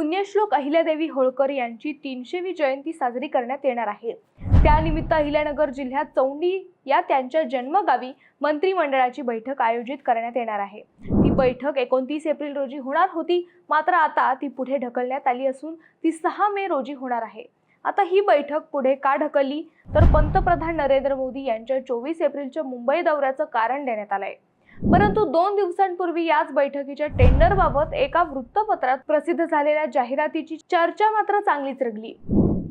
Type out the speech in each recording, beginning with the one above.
पुण्यश्लोक अहिल्यादेवी होळकर यांची तीनशेवी जयंती साजरी करण्यात येणार आहे. त्यानिमित्त अहिल्यानगर जिल्ह्यात चौंडी या त्यांच्या जन्मगावी मंत्रिमंडळाची बैठक आयोजित करण्यात येणार आहे. ती बैठक एकोणतीस एप्रिल रोजी होणार होती. मात्र आता ती पुढे ढकलण्यात आली असून ती सहा मे रोजी होणार आहे. आता ही बैठक पुढे का ढकलली? तर पंतप्रधान नरेंद्र मोदी यांच्या चोवीस एप्रिलच्या मुंबई दौऱ्याचं कारण देण्यात आलं आहे परंतु दोन दिवसांपूर्वी याच बैठकीच्या टेंडरबाबत एका वृत्तपत्रात प्रसिद्ध झालेल्या जाहिरातीची चर्चा मात्र चांगलीच रंगली.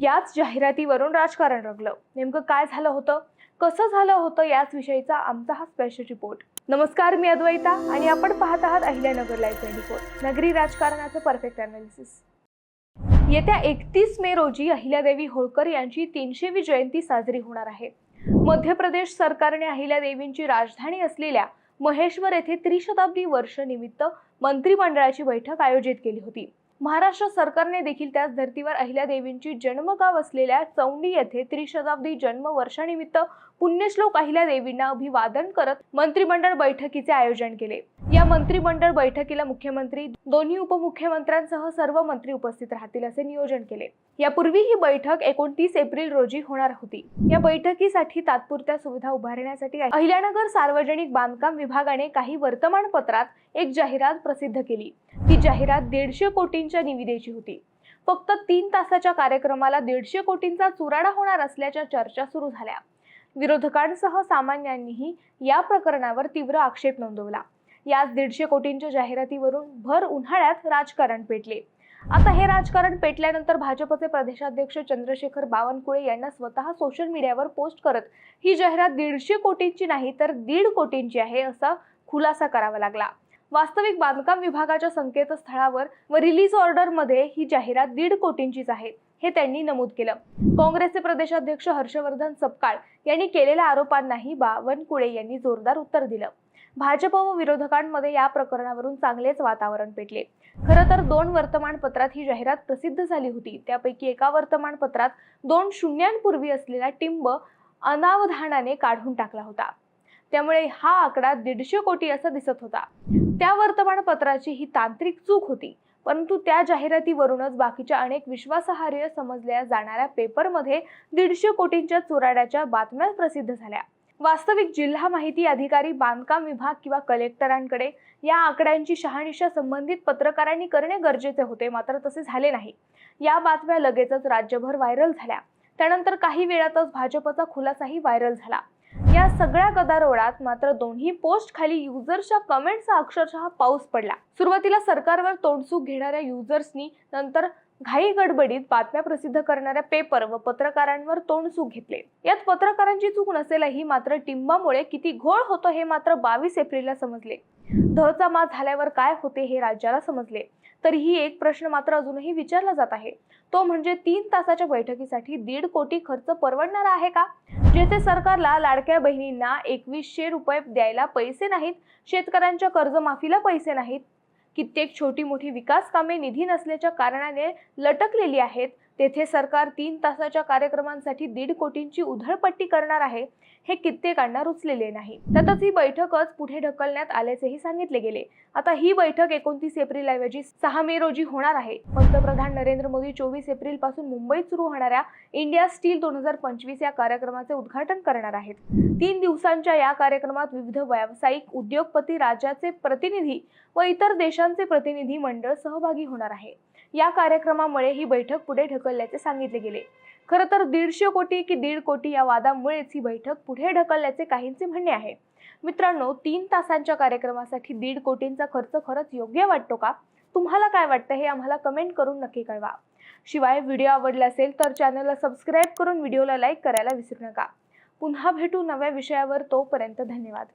याच जाहिरातीवरून राजकारण रंगलं. नेमकं काय झालं होतं? कसं झालं होतं? याच विषयीचा आमचा हा स्पेशल रिपोर्ट नमस्कार मी अद्वैता आणि आपण पाहत आहात अहिल्यानगर लाईव्ह ट्वेंटी फोर नगरी राजकारणाचं परफेक्ट अनालिसिस येत्या एकतीस मे रोजी अहिल्यादेवी होळकर यांची तीनशेवी जयंती साजरी होणार आहे. मध्य प्रदेश सरकारने अहिल्यादेवींची राजधानी असलेल्या महेश्वर येथे त्रिशताब्दी वर्ष निमित्त मंत्रिमंडळाची बैठक आयोजित केली होती. महाराष्ट्र सरकारने देखील त्याच धर्तीवर अहिल्यादेवींची जन्मगाव असलेल्या चौंडी येथे त्रिशताब्दी जन्म वर्षानिमित्त पुण्यश्लोक अहिल्यादेवींना अभिवादन करत मंत्रिमंडळ बैठकीचे आयोजन केले. या मंत्रिमंडळ बैठकीला मुख्यमंत्री दोन्ही उपमुख्यमंत्र्यांसह सर्व मंत्री उपस्थित राहतील असे नियोजन केले. यापूर्वी ही बैठक एकोणतीस एप्रिल रोजी होणार होती. या बैठकीसाठी तात्पुरत्या सुविधा उभारण्यासाठी अहिल्यानगर सार्वजनिक बांधकाम विभागाने काही वर्तमानपत्रात एक जाहिरात प्रसिद्ध केली. ती जाहिरात दीडशे कोटींच्या निविदेची होती. फक्त तीन तासाच्या कार्यक्रमाला दीडशे कोटींचा चुराडा होणार असल्याच्या चर्चा सुरू झाल्या. विरोधकांसह सामान्यांनीही या प्रकरणावर तीव्र आक्षेप नोंदवला. याच दीडशे कोटींच्या जाहिरातीवरून भर उन्हाळ्यात राजकारण पेटले. आता हे राजकारण पेटल्यानंतर भाजपचे प्रदेशाध्यक्ष चंद्रशेखर बावनकुळे यांना स्वतः सोशल मीडियावर पोस्ट करत ही जाहिरात दीडशे कोटींची नाही तर दीड कोटींची आहे असा खुलासा करावा लागला. वास्तविक बांधकाम विभागाच्या संकेतस्थळावर व रिलीज ऑर्डरमध्ये ही जाहिरात दीड कोटींचीच आहे हे त्यांनी नमूद केलं. काँग्रेसचे प्रदेशाध्यक्ष हर्षवर्धन सपकाळ यांनी केलेल्या आरोपांनाही बावनकुळे यांनी जोरदार उत्तर दिलं. भाजप व विरोधकांमध्ये या प्रकरणावरून चांगलेच वातावरण पेटले. खरं तर दोन वर्तमानपत्रात ही जाहिरात प्रसिद्ध झाली होती. त्यापैकी एका वर्तमानपत्रात दोन शून्यांपूर्वी असलेला टिंब अनावधानाने काढून टाकला होता. त्यामुळे हा आकडा दीडशे कोटी असा दिसत होता. त्या वर्तमानपत्राची ही तांत्रिक चूक होती. परंतु त्या जाहिरातीवरूनच बाकीच्या अनेक विश्वासार्ह समजल्या जाणाऱ्या पेपरमध्ये दीडशे कोटींच्या चुराड्याच्या बातम्या प्रसिद्ध झाल्या. वास्तविक जिल्हा माहिती अधिकारी बांधकाम विभाग किंवा कलेक्टरांकडे या आकड्यांची शहानिशा संबंधित पत्रकारांनी करणे गरजेचे होते मात्र तसे झाले नाही. या बातम्या लगेचच राज्यभर व्हायरल झाल्या. त्यानंतर काही वेळातच भाजपचा खुलासाही व्हायरल झाला. या सगळ्या गदारोळात मात्र दोन्ही पोस्ट खाली युजर्सच्या कमेंटचा अक्षरशः पाऊस पडला. सुरुवातीला सरकारवर तोडसूक घेणाऱ्या युजर्सनी नंतर घाई गडबडीत बातम्या प्रसिद्ध करणाऱ्या पेपर व पत्रकारांवर तोंडसूक घेतले. यात पत्रकारांची चूक नसेलही मात्र टिंबामुळे किती घोळ होतो हे मात्र बावीस एप्रिलला समजले. धचा मात झाल्यावर काय होते हे राज्याला समजले. तरीही एक प्रश्न मात्र अजूनही विचारला जात आहे. तो म्हणजे तीन तासाच्या बैठकीसाठी दीड कोटी खर्च परवडणार आहे का? जेथे सरकारला लाडक्या बहिणींना एकवीसशे रुपये द्यायला पैसे नाहीत शेतकऱ्यांच्या कर्जमाफीला पैसे नाहीत. कित्येक छोटी मोठी विकास कामे निधी नसल्याच्या कारणाने लटकलेली आहेत. तेथे सरकार तीन तासाच्या कार्यक्रमांसाठी दीड कोटींची उधळपट्टी करणार आहे हे कित्येकांना रुचलेले नाही. त्यातच ही बैठकच पुढे ढकलण्यात आल्याचेही सांगितले गेले. आता ही बैठक एकोणतीस एप्रिल ऐवजी सहा मे रोजी होणार आहे. पंतप्रधान नरेंद्र मोदी चोवीस एप्रिलपासून मुंबईत सुरू होणाऱ्या इंडिया स्टील दोन हजार पंचवीस या कार्यक्रमाचे उद्घाटन करणार आहेत. तीन दिवसांच्या या कार्यक्रमात विविध व्यावसायिक उद्योगपती राज्याचे प्रतिनिधी व इतर देशांचे प्रतिनिधी मंडळ सहभागी होणार आहे. या कार्यक्रमामुळे ही बैठक पुढे ढकल ढकलल्याचे सांगितले गेले. खरं तर दीडशे कोटी की दीड कोटी या वादामुळेच ही बैठक पुढे ढकलल्याचे काहींचे म्हणणे आहे. मित्रांनो तीन तासांच्या कार्यक्रमासाठी दीड कोटींचा खर्च खरंच योग्य वाटतो का? तुम्हाला काय वाटतं हे आम्हाला कमेंट करून नक्की कळवा. शिवाय व्हिडिओ आवडला असेल तर चॅनलला सबस्क्राईब करून व्हिडिओला लाईक करायला विसरू नका. पुन्हा भेटू नव्या विषयावर तोपर्यंत धन्यवाद.